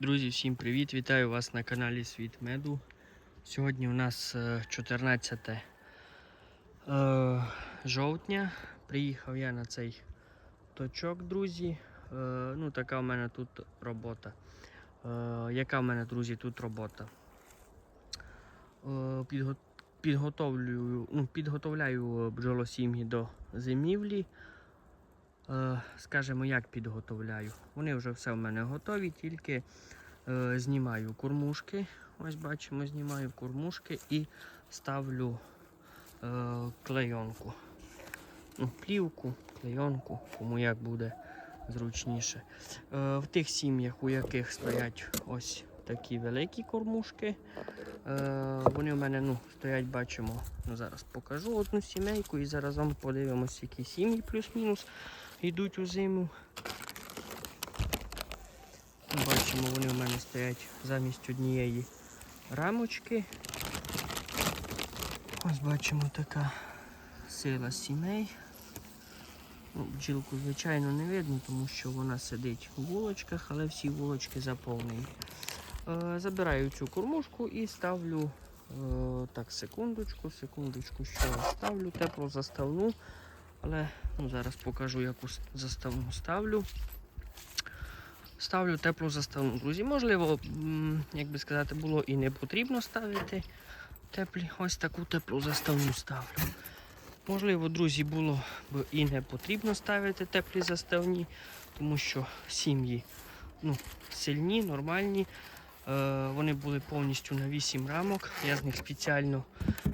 Друзі, всім привіт! Вітаю вас на каналі Світ Меду. Сьогодні у нас е, 14 е, жовтня. Приїхав я на цей точок, друзі. Е, ну, така в мене тут робота. Е, яка в мене, друзі, тут робота? Е, підго- підготовлюю, ну, підготовляю бджолосім'ї до зимівлі. Е, скажімо, як підготовляю. Вони вже все в мене готові, тільки е, знімаю кормушки. Ось бачимо, знімаю кормушки і ставлю е, клейонку. Ну, плівку, клейонку, кому як буде зручніше. В тих сім'ях, у яких стоять ось такі великі кормушки. Вони в мене ну, стоять, бачимо. Ну, зараз покажу одну сімейку і зараз вам подивимося, які сім'ї плюс-мінус йдуть у зиму. Бачимо, вони в мене стоять замість однієї рамочки. Ось бачимо така сила сімей. Ну, бджілку, звичайно, не видно, тому що вона сидить у вулочках, але всі вулочки заповнені. Е, забираю цю кормушку і ставлю е, так, секундочку, секундочку, що ставлю теплозаставну. Але ну, зараз покажу, яку заставну ставлю. Ставлю теплу заставну. Друзі, можливо, як би сказати, було і не потрібно ставити теплі. Ось таку теплу заставну ставлю. Можливо, друзі, було б і не потрібно ставити теплі заставні, тому що сім'ї ну, сильні, нормальні. Е, вони були повністю на 8 рамок. Я з них спеціально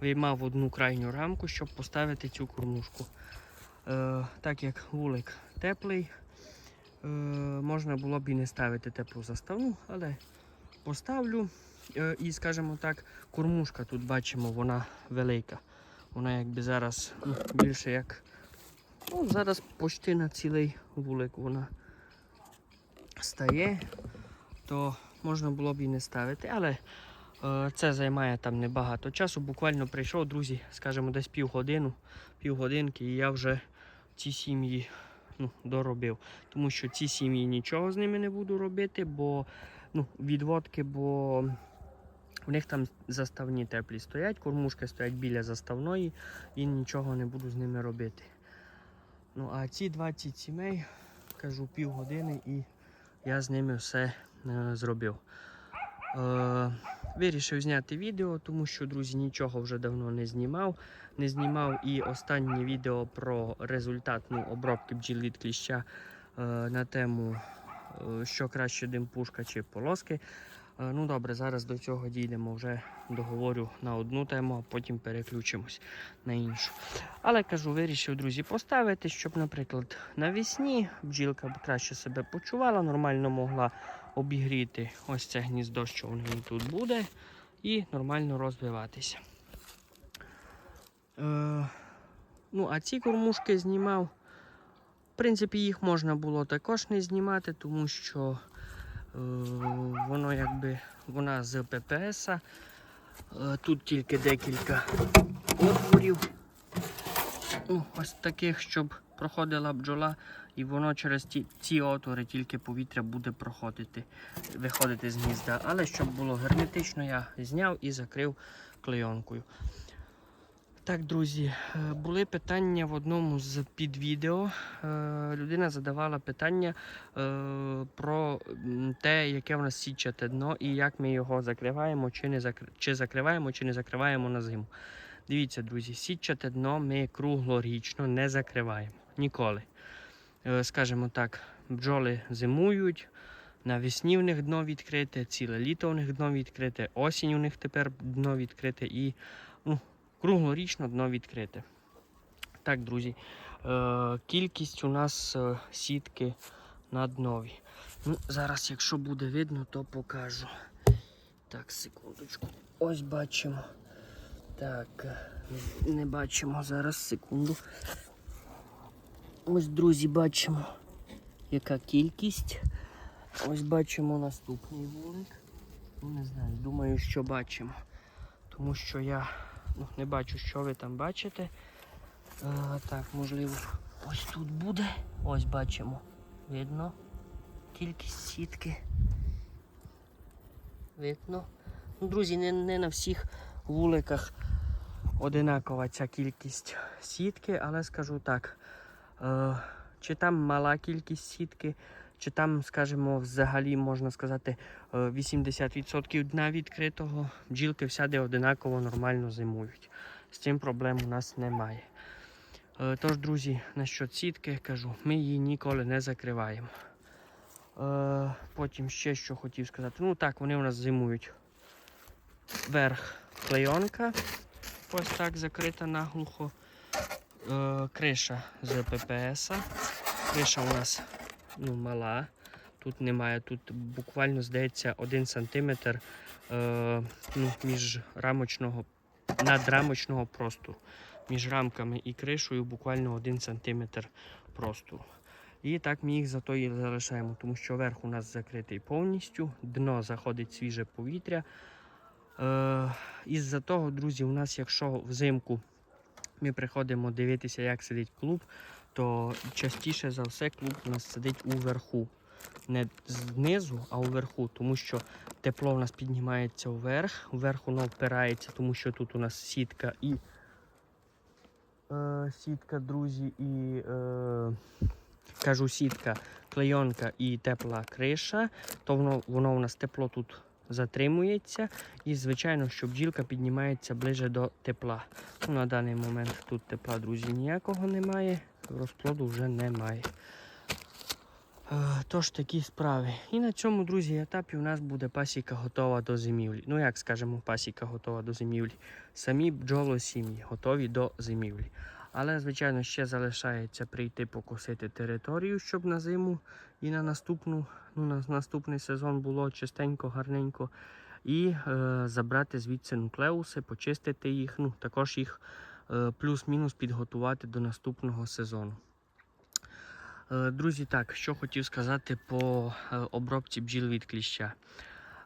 виймав одну крайню рамку, щоб поставити цю кормушку. Е, так як вулик теплий, е, можна було б і не ставити теплу заставну, але поставлю. Е, і, скажімо так, кормушка тут бачимо, вона велика. Вона якби зараз ну, більше як. Ну, зараз почти на цілий вулик вона стає, то можна було б і не ставити, але це займає там небагато часу. Буквально прийшов, друзі, скажімо, десь півгодину, півгодинки, і я вже ці сім'ї ну, доробив. Тому що ці сім'ї нічого з ними не буду робити, бо ну, відводки, бо в них там заставні теплі стоять, кормушки стоять біля заставної і нічого не буду з ними робити. Ну, а ці 20 сімей, кажу, півгодини і я з ними все е, зробив. Е, вирішив зняти відео, тому що, друзі, нічого вже давно не знімав. Не знімав і останнє відео про результат ну, обробки бджіл від кліща е, на тему, е, що краще димпушка чи полоски. Е, ну добре, зараз до цього дійдемо. Вже договорю на одну тему, а потім переключимось на іншу. Але кажу, вирішив, друзі, поставити, щоб, наприклад, навесні бджілка краще себе почувала, нормально могла обігріти ось це гніздо, що в неї тут буде, і нормально розвиватися. Е, ну, а ці кормушки знімав. В принципі, їх можна було також не знімати, тому що е, воно якби вона з ППС. Е, тут тільки декілька отворів. Ну, ось таких, щоб проходила бджола, і воно через ті, ці отвори тільки повітря буде проходити, виходити з гнізда. Але щоб було герметично, я зняв і закрив клейонкою. Так, друзі, е, були питання в одному з підвідео. Е, Людина задавала питання е, про те, яке в нас січате дно і як ми його закриваємо, чи не закр... чи закриваємо, чи не закриваємо на зиму. Дивіться, друзі, січате дно ми круглорічно не закриваємо. Ніколи. Е, Скажімо так, бджоли зимують, навесні в них дно відкрите, ціле літо у них дно відкрите, осінь у них тепер дно відкрите і ну, круглорічно дно відкрите. Так, друзі, е, кількість у нас е, сітки на днові. Ну, зараз, якщо буде видно, то покажу. Так, секундочку. Ось бачимо. Так, не бачимо зараз, секунду. Ось, друзі, бачимо, яка кількість. Ось бачимо наступний вулик. Ну, не знаю, думаю, що бачимо. Тому що я ну, не бачу, що ви там бачите. Е, так, можливо, ось тут буде. Ось бачимо. Видно. Кількість сітки. видно. Ну, друзі, не, не на всіх вуликах одинакова ця кількість сітки, але скажу так, чи там мала кількість сітки, чи там, скажімо, взагалі можна сказати, е, 80% дна відкритого, бджілки всяде одинаково нормально зимують. З цим проблем у нас немає. Е, Тож, друзі, насчет сітки кажу, ми її ніколи не закриваємо. Е, Потім ще що хотів сказати. Ну так, вони у нас зимують. Верх клейонка. Ось так закрита наглухо. Е, Криша з ППС. Криша у нас ну, мала. Тут немає, тут буквально здається 1 см е, ну, між рамочного, надрамочного простору. Між рамками і кришею буквально 1 см простору. І так ми їх зато і залишаємо, тому що верх у нас закритий повністю, дно заходить свіже повітря. Е, із-за того, друзі, у нас, якщо взимку ми приходимо дивитися, як сидить клуб, то частіше за все клуб у нас сидить уверху. Не знизу, а уверху, тому що тепло у нас піднімається вверх, вверх воно впирається, тому що тут у нас сітка і е, сітка, друзі, і е, кажу сітка, клейонка і тепла криша, то воно, воно у нас тепло тут затримується. І, звичайно, що бджілка піднімається ближе до тепла. Ну, на даний момент тут тепла, друзі, ніякого немає, розплоду вже немає. Е, Тож такі справи. І на цьому, друзі, етапі у нас буде пасіка готова до зимівлі. Ну, як скажемо, пасіка готова до зимівлі. Самі бджолосім'ї готові до зимівлі. Але, звичайно, ще залишається прийти покосити територію, щоб на зиму і на наступну, ну, на наступний сезон було чистенько, гарненько. І е, забрати звідси нуклеуси, почистити їх, ну, також їх е, плюс-мінус підготувати до наступного сезону. Е, Друзі, так, що хотів сказати по е, обробці бджіл від кліща.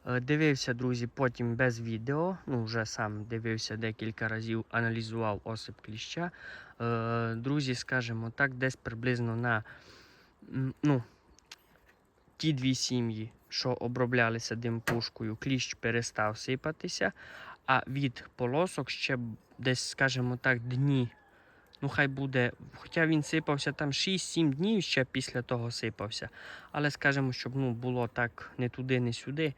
Е, Дивився, друзі, потім без відео. Ну, вже сам дивився декілька разів, аналізував осип кліща. Е, Друзі, скажімо так, десь приблизно на ну, ті дві сім'ї, що оброблялися димпушкою, кліщ перестав сипатися, а від полосок ще десь, скажімо так, дні. Ну, хай буде, хоча він сипався там 6-7 днів ще після того сипався. Але скажімо, щоб ну, було так не туди, не сюди.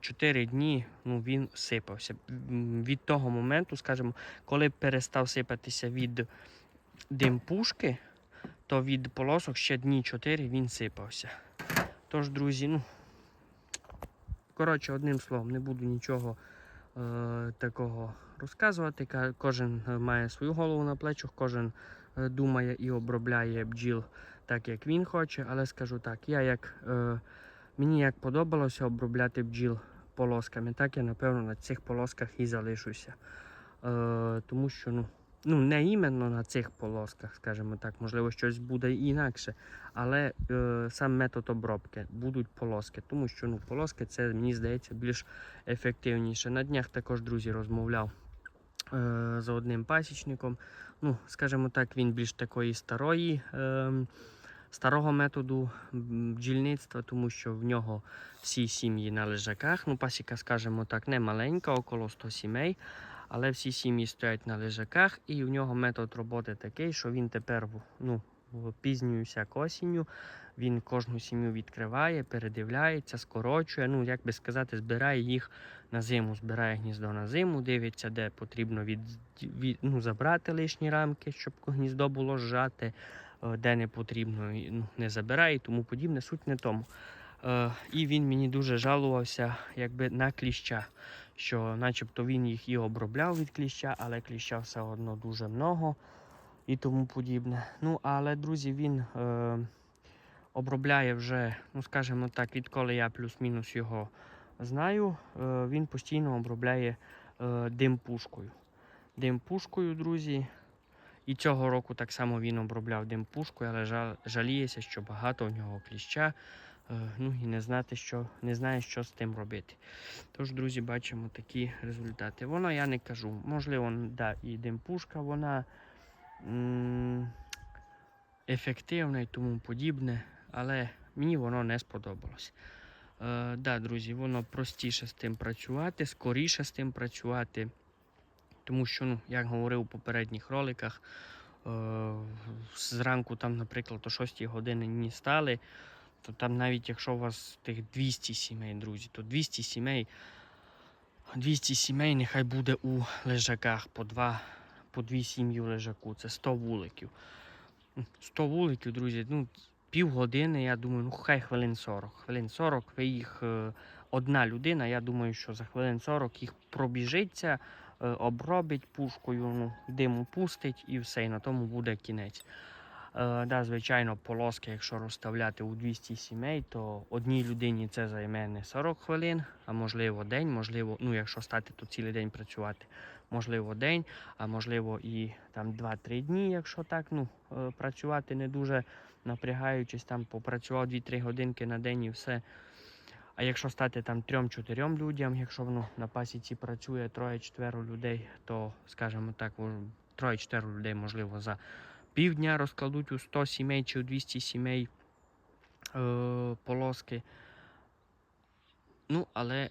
4 дні ну, він сипався. Від того моменту, скажімо, коли перестав сипатися від димпушки, то від полосок ще дні 4 він сипався. Тож, друзі, ну, коротше, одним словом, не буду нічого е, такого розказувати. Кожен е, має свою голову на плечах, кожен е, думає і обробляє бджіл так, як він хоче. Але скажу так, я як, е, мені як подобалося обробляти бджіл полосками, так я напевно на цих полосках і залишуся. Е, тому що ну, ну, не іменно на цих полосках, скажімо так, можливо, щось буде інакше. Але е, сам метод обробки будуть полоски, тому що ну, полоски це мені здається більш ефективніше. На днях також, друзі, розмовляв е, з одним пасічником. Ну, скажімо так, він більш такої старої, е, старого методу бджільництва, тому що в нього всі сім'ї на лежаках. Ну, пасіка, скажімо так, не маленька, около 100 сімей. Але всі сім'ї стоять на лежаках, і в нього метод роботи такий, що він тепер ну, сяк осінню він кожну сім'ю відкриває, передивляється, скорочує. Ну, як би сказати, збирає їх на зиму, збирає гніздо на зиму, дивиться, де потрібно від, від, ну, забрати лишні рамки, щоб гніздо було зжати, де не потрібно, ну, не забирає і тому подібне. Суть не тому. Е, і він мені дуже жалувався якби, на кліща, що начебто він їх і обробляв від кліща, але кліща все одно дуже много і тому подібне. Ну, але, друзі, він е, обробляє вже, ну скажімо так, відколи я плюс-мінус його знаю, е, він постійно обробляє е, димпушкою. Димпушкою, друзі. І цього року так само він обробляв димпушкою, але жал, жаліється, що багато в нього кліща. е, Ну і не знати, що не знає, що з тим робити. Тож, друзі, бачимо такі результати. Воно я не кажу. Можливо, да, і димпушка, вона ефективна і тому подібне, але мені воно не сподобалось. Е, да, друзі, воно простіше з тим працювати, скоріше з тим працювати. Тому що, ну, як говорив у попередніх роликах, е, зранку, там, наприклад, о 6 години не стали, то там навіть якщо у вас тих 200 сімей, друзі, то 200 сімей, 200 сімей нехай буде у лежаках по два, по дві сім'ї в лежаку. Це 100 вуликів. Ну, 100 вуликів, друзі, ну, півгодини, я думаю, ну хай хвилин 40. Хвилин 40, ви їх е, одна людина, я думаю, що за хвилин 40 їх пробіжиться, обробить пушкою, ну, диму пустить і все, і на тому буде кінець. Е, да, звичайно, полоски, якщо розставляти у 200 сімей, то одній людині це займе не 40 хвилин, а можливо день, можливо, ну якщо стати то цілий день працювати, можливо день, а можливо і там 2-3 дні, якщо так, ну, е, працювати не дуже напрягаючись, там попрацював 2-3 годинки на день і все. А якщо стати там 3-4 людям, якщо воно на пасіці працює троє-четверо людей, то, скажімо так, троє-четверо людей, можливо, за півдня розкладуть у 100 сімей чи у 200 сімей е, полоски. Ну, але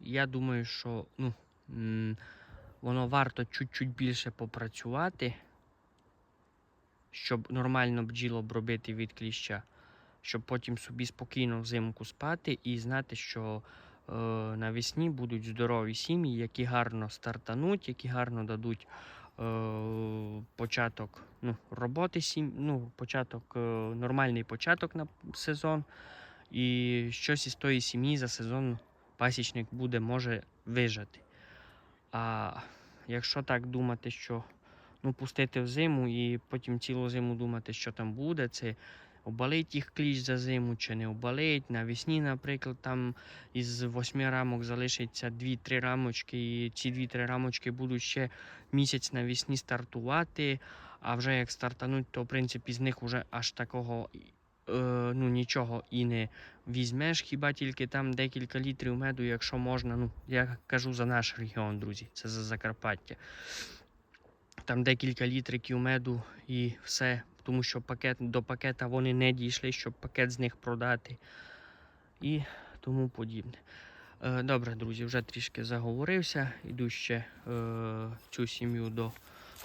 я думаю, що ну, воно варто чуть-чуть більше попрацювати, щоб нормально бджіл обробити від кліща, щоб потім собі спокійно взимку спати і знати, що е, навесні будуть здорові сім'ї, які гарно стартануть, які гарно дадуть е, початок ну, роботи сім, ну, початок, е, нормальний початок на сезон. І щось із тої сім'ї за сезон пасічник буде може вижати. А якщо так думати, що ну, пустити в зиму і потім цілу зиму думати, що там буде, це обалить їх кліщ за зиму чи не обалить. Навесні, наприклад, там із восьми рамок залишиться 2-3 рамочки, і ці 2-3 рамочки будуть ще місяць навесні стартувати. А вже як стартануть, то в принципі з них вже аж такого е, ну, нічого і не візьмеш, хіба тільки там декілька літрів меду, якщо можна. Ну, я кажу за наш регіон, друзі, це за Закарпаття. Там декілька літриків меду і все, тому що пакет, до пакета вони не дійшли, щоб пакет з них продати і тому подібне. Е, Добре, друзі, вже трішки заговорився. Іду ще е, цю сім'ю до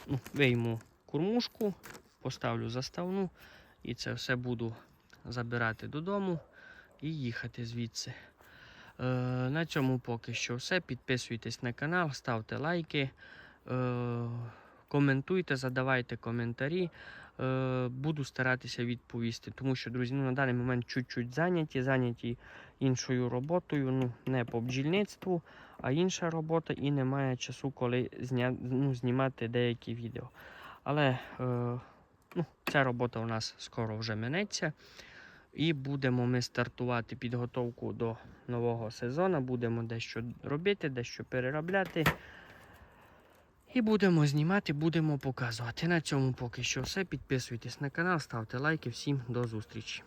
ну, вийму кормушку, поставлю заставну і це все буду забирати додому і їхати звідси. Е, на цьому поки що все. Підписуйтесь на канал, ставте лайки, е, коментуйте, задавайте коментарі. Е, буду старатися відповісти, тому що, друзі, ну, на даний момент чуть-чуть зайняті, зайняті іншою роботою, ну, не по бджільництву, а інша робота, і немає часу, коли зня... ну, знімати деякі відео. Але е, ну, ця робота у нас скоро вже минеться. І будемо ми стартувати підготовку до нового сезону. Будемо дещо робити, дещо переробляти. І будемо знімати, будемо показувати. На цьому поки що все. Підписуйтесь на канал, ставте лайки. Всім до зустрічі.